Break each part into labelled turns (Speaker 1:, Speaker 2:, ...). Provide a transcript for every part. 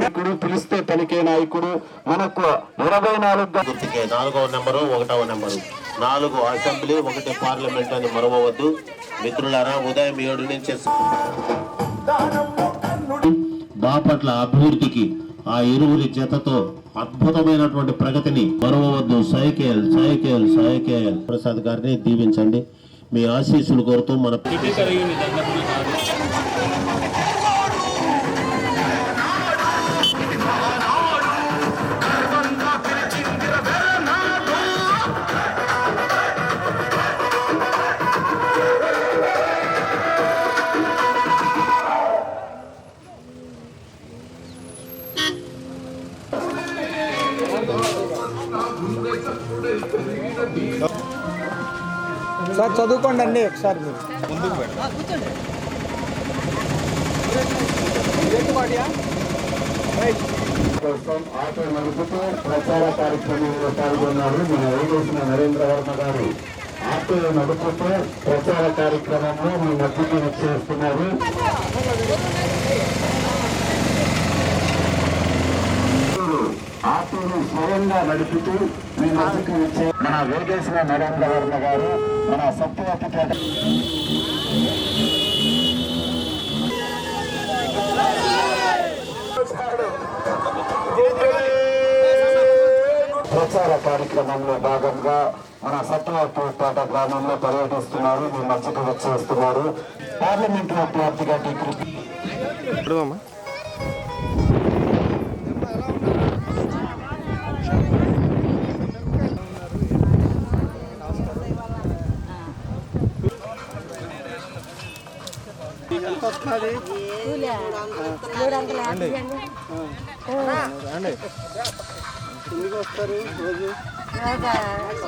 Speaker 1: నాయకుడు పిలిస్తే పలికే నాయకుడు మనకు ఇరవై నాలుగు
Speaker 2: గుర్తుకే నాలుగవ నెంబరు ఒకటవ నెంబరు. నాలుగు అసెంబ్లీ ఒకటి పార్లమెంట్ అని మరవవద్దు. మిత్రులారా ఉదయం ఏడు నుంచి బాపట్ల అభివృద్ధికి ఆ ఇరువురి జతతో అద్భుతమైనటువంటి ప్రగతిని మరవవద్దు. సైకేల్ సైకేల్ సైకేల్. ప్రసాద్ గారిని దీవించండి. మీ ఆశీస్సులు కోరుతూ మన
Speaker 3: సార్ చదువుకోండి అండి ఒకసారి మీరు.
Speaker 1: ఆటో నడుపుతూ ప్రచార కార్యక్రమంలో పాల్గొన్నారు మన వేగేసిన నరేంద్ర వర్మ గారు. ఆటో నడుపుతూ ప్రచార కార్యక్రమంలో మీ మధ్యకి వచ్చేస్తున్నారు. ఆటోను స్వయంగా నడుపుతూ మీ మధ్యకి వచ్చే మన వేగేసిన నరేంద్ర వర్మ గారు మన సత్యవతిపేట ప్రచార కార్యక్రమంలో భాగంగా మన సత్యవతిపేట గ్రామంలో పర్యటిస్తున్నారు. మీ మధ్యకు వచ్చేస్తున్నారు. పార్లమెంట్ అభ్యర్థిగా టికెట్
Speaker 3: వస్తుంది. ఎందుకు వస్తారు రోజు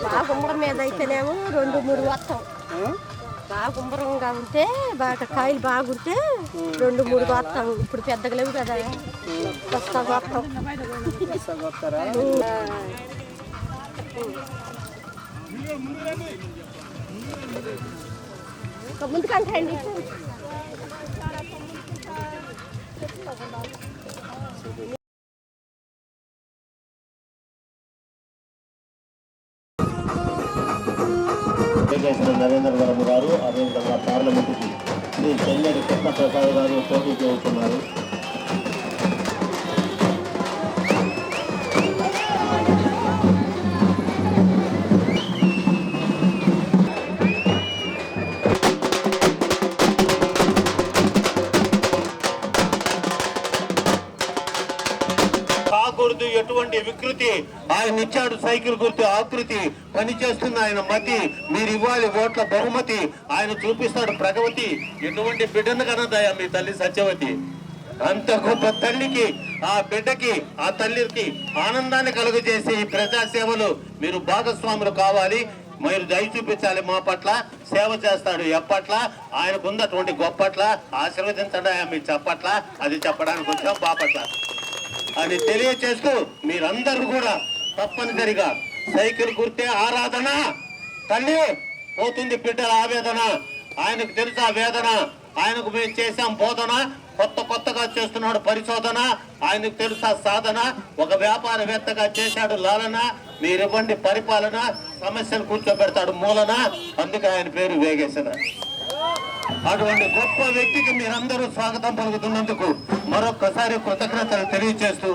Speaker 4: బాగా గుమ్మరం మీద అయితేనేమో రెండు మూడు వస్తాం. బాగా గుమ్మరంగా ఉంటే బాగా కాయలు బాగుంటే రెండు మూడు వస్తాం. ఇప్పుడు పెద్దగా లేవు కదా. వస్తా వస్తాం.
Speaker 3: వస్తారా
Speaker 4: ఇంకా ముందుకంటే
Speaker 2: నరేంద్ర వర్మ గారు అదేవిధంగా పార్లమెంటుకి శ్రీ చెల్లెడి కృష్ణ ప్రసాద్ గారు పోటీ చేస్తున్నారు. కాకూడదు ఎటువంటి వికృతి ఆయన ఇచ్చాడు సైకిల్ గుర్తు ఆకృతి పని ఆయన మతి మీరు ఇవ్వాలి ఓట్ల బహుమతి ఆయన చూపిస్తాడు ప్రగవతి. ఎటువంటి బిడ్డను కనదాయా మీ తల్లి సత్యవతి? అంత గొప్ప తల్లికి ఆ బిడ్డకి ఆ తల్లికి ఆనందాన్ని కలుగజేసే ఈ ప్రజాసేవలు మీరు భాగస్వాములు కావాలి. మీరు దయ చూపించాలి మా పట్ల సేవ చేస్తాడు ఎప్పట్ల ఆయనకు ఉన్నటువంటి గొప్పట్ల ఆశీర్వదించడా ఆయన మీ చెప్పట్ల. అది చెప్పడానికి వచ్చాం బాపట్ల. అని తెలియచేస్తూ మీరందరూ కూడా తప్పనిసరిగా సైకిల్ గుర్తే ఆరాధన. తల్లి పోతుంది బిడ్డల ఆవేదన. ఆయనకు తెలుసా వేదన? ఆయనకు మేము చేశాం బోధన. కొత్త కొత్తగా చేస్తున్నాడు పరిశోధన. ఆయనకు తెలుసా సాధన? ఒక వ్యాపారవేత్తగా చేశాడు లాలన. మీరివ్వండి పరిపాలన. సమస్యలు కూర్చోబెడతాడు మూలన. అందుకే ఆయన పేరు వేగేసిన అటువంటి గొప్ప వ్యక్తికి మీరందరూ స్వాగతం పలుకుతున్నందుకు మరొక్కసారి కృతజ్ఞతలు తెలియజేస్తూ